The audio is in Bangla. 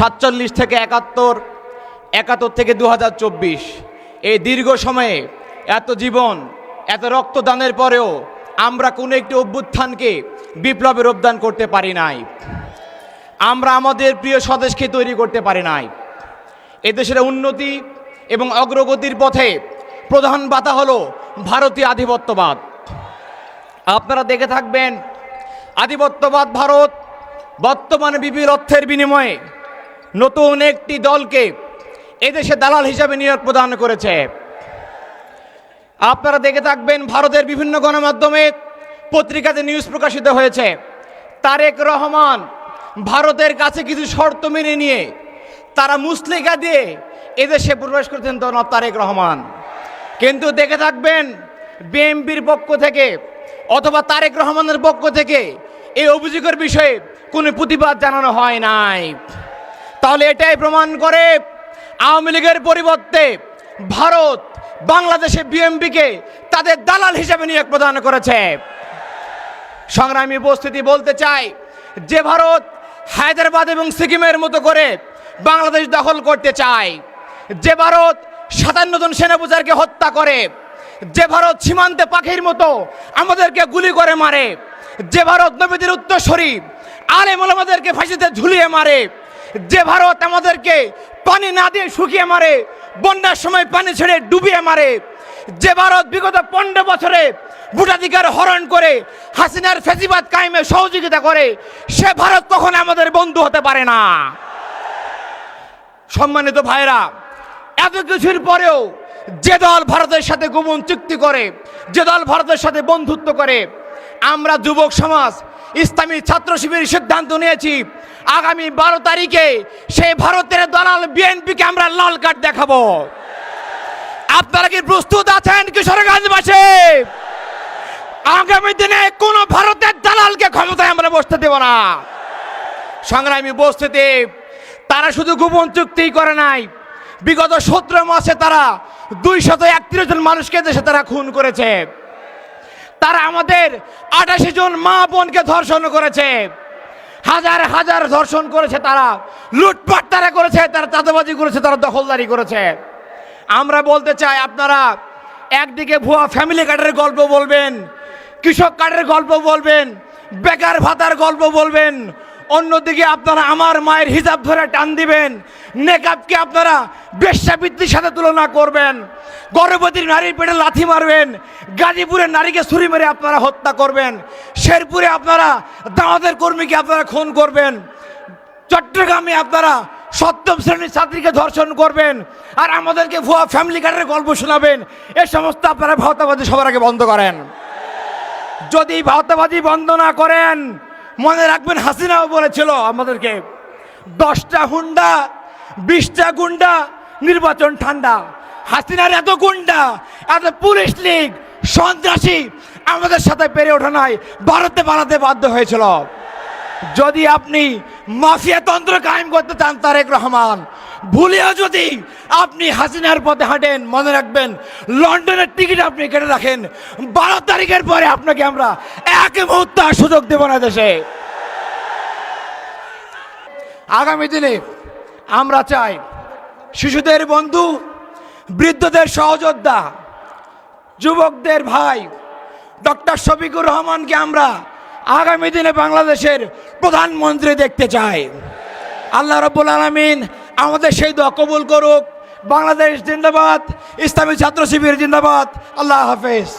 সাতচল্লিশ থেকে একাত্তর একাত্তর থেকে দু হাজার চব্বিশ। এই দীর্ঘ সময়ে এত জীবন, এত রক্তদানের পরেও আমরা কোনো একটি অভ্যুত্থানকে বিপ্লবের রূপদান করতে পারি নাই। আমরা আমাদের প্রিয় স্বদেশকে তৈরি করতে পারি নাই। এদেশের উন্নতি এবং অগ্রগতির পথে প্রধান বাধা হলো ভারতীয় আধিপত্যবাদ। আপনারা দেখে থাকবেন, আধিপত্যবাদ ভারত বর্তমানে বিপুল অর্থের বিনিময়ে নতুন একটি দলকে এদেশে দালাল হিসাবে নিয়োগ প্রদান করেছে। আপনারা দেখে থাকবেন ভারতের বিভিন্ন গণমাধ্যমে পত্রিকাতে নিউজ প্রকাশিত হয়েছে। তারেক রহমান ভারতের কাছে কিছু শর্ত মেনে নিয়ে তারা মুসলিকা দিয়ে এদেশে প্রবেশ করেছেন জনাব তারেক রহমান। কিন্তু দেখে থাকবেন বিএমপির পক্ষ থেকে অথবা তারেক রহমানের পক্ষ থেকে এই অভিযোগের বিষয়ে কোনো প্রতিবাদ জানানো হয় নাই। তাহলে এটাই প্রমাণ করে আওয়ামী লীগের পরিবর্তে ভারত বাংলাদেশে বিএমপিকে তাদের দালাল হিসাবে নিয়োগ প্রদান করেছে। সংগ্রামী উপস্থিতি বলতে চাই যে ভারত হায়দ্রাবাদ এবং সিকিমের মতো করে বাংলাদেশ দখল করতে চায়। যে ভারত সাতান্ন জন সেনাপূজারকে হত্যা করে। যে ভারত সীমান্তে পাখির মতো আমাদেরকে গুলি করে মারে। যে ভারত নবীদের উত্তরস্বরী আলে মোলামাদেরকে ফাঁসিতে ঝুলিয়ে মারে। যে ভারত আমাদেরকে পানি না দিয়ে শুকিয়ে মারে, বন্যার সময় পানি ছেড়ে ডুবিয়ে মারে, যে ভারত বিগত পনেরো বছরে ভোটাধিকার হরণ করে, হাসিনার ফেসিবাদ কায়েমে সহযোগিতা করে, সে ভারত কখনো আমাদের বন্ধু হতে পারে না। সম্মানিত ভাইরা, এত কিছুর পরেও যে দল ভারতের সাথে গোপন চুক্তি করে, যে দল ভারতের সাথে বন্ধুত্ব করে, আমরা যুবক সমাজ, ইসলামী ছাত্র শিবির সিদ্ধান্ত নিয়েছি আগামী বারো তারিখে সেই ভারতের দালাল বিএনপিকে আমরা লাল কার্ড দেখাবো। আপনারা কি প্রস্তুত আছেন কিশোরগঞ্জবাসী? আগামী দিনে কোন ভারতের দালালকে ক্ষমতায় আমরা বসতে দেব না। সংগ্রামী উপস্থিতি, তারা শুধু গোপন চুক্তি করে নাই। বিগত সতেরো মাসে তারা দুইশত একত্রিশ জন মানুষকে দেশে তারা খুন করেছে। তারা আমাদের আটাশি জন মা বোনকে ধর্ষণ করেছে। হাজার হাজার ধর্ষণ করেছে তারা, লুটপাট তারা করেছে, তারা চাঁদাবাজি করেছে, তারা দখলদারি করেছে। আমরা বলতে চাই আপনারা একদিকে ভুয়া ফ্যামিলি কার্ডের গল্প বলবেন, কৃষক কার্ডের গল্প বলবেন, বেকার ভাতার গল্প বলবেন অন্যদিকে আপনারা আমার মায়ের হিজাব ধরে টান দিবেন, নেকাবকে আপনারা বেশ্যাবৃত্তির সাথে তুলনা করবেন গর্ভবতী নারীর পেটে লাথি মারবেন, গাজীপুরের নারীকে ছুরি মেরে আপনারা হত্যা করবেন, শেরপুরে আপনারা দাওয়াতের কর্মীকে আপনারা খুন করবেন, চট্টগ্রামে আপনারা সপ্তম শ্রেণির ছাত্রীকে ধর্ষণ করবেন, আর আমাদেরকে ভুয়া ফ্যামিলি কার্ডের গল্প শোনাবেন, এ সমস্ত আপনারা ভাওতাবাদী সবার আগে বন্ধ করেন। যদি ভাওতাবাদী বন্ধ না করেন মনে রাখবেন হাসিনাও বলেছিল আমাদেরকে, দশটা হুন্ডা, বিশটা গুন্ডা, নির্বাচন ঠান্ডা। হাসিনার এত গুন্ডা, এত পুলিশ লীগ, সন্ত্রাসী আমাদের সাথে পেরে ওঠা নাই, ভারতে পালাতে বাধ্য হয়েছিল। যদি আপনি মাফিয়া তন্ত্র কায়েম করতে চান, তারেক রহমান, ভুলেও যদি আপনি হাসিনার পথে হাঁটেন, মনে রাখবেন লন্ডনের টিকিট আপনি কেটে রাখেন, বারো তারিখের পরে আপনাকে আমরা এক মুহূর্ত সুযোগ দেব না দেশে। আগামী দিনে আমরা চাই শিশুদের বন্ধু, বৃদ্ধদের সহযোদ্ধা, যুবকদের ভাই, ডক্টর শফিকুর রহমানকে আমরা আগামী দিনে বাংলাদেশের প্রধানমন্ত্রী দেখতে চাই। আল্লাহ রব্বুল আলমিন আমাদের সেই দোয়া কবুল করুক। বাংলাদেশ জিন্দাবাদ, ইসলামী ছাত্র শিবির জিন্দাবাদ। আল্লাহ হাফেজ।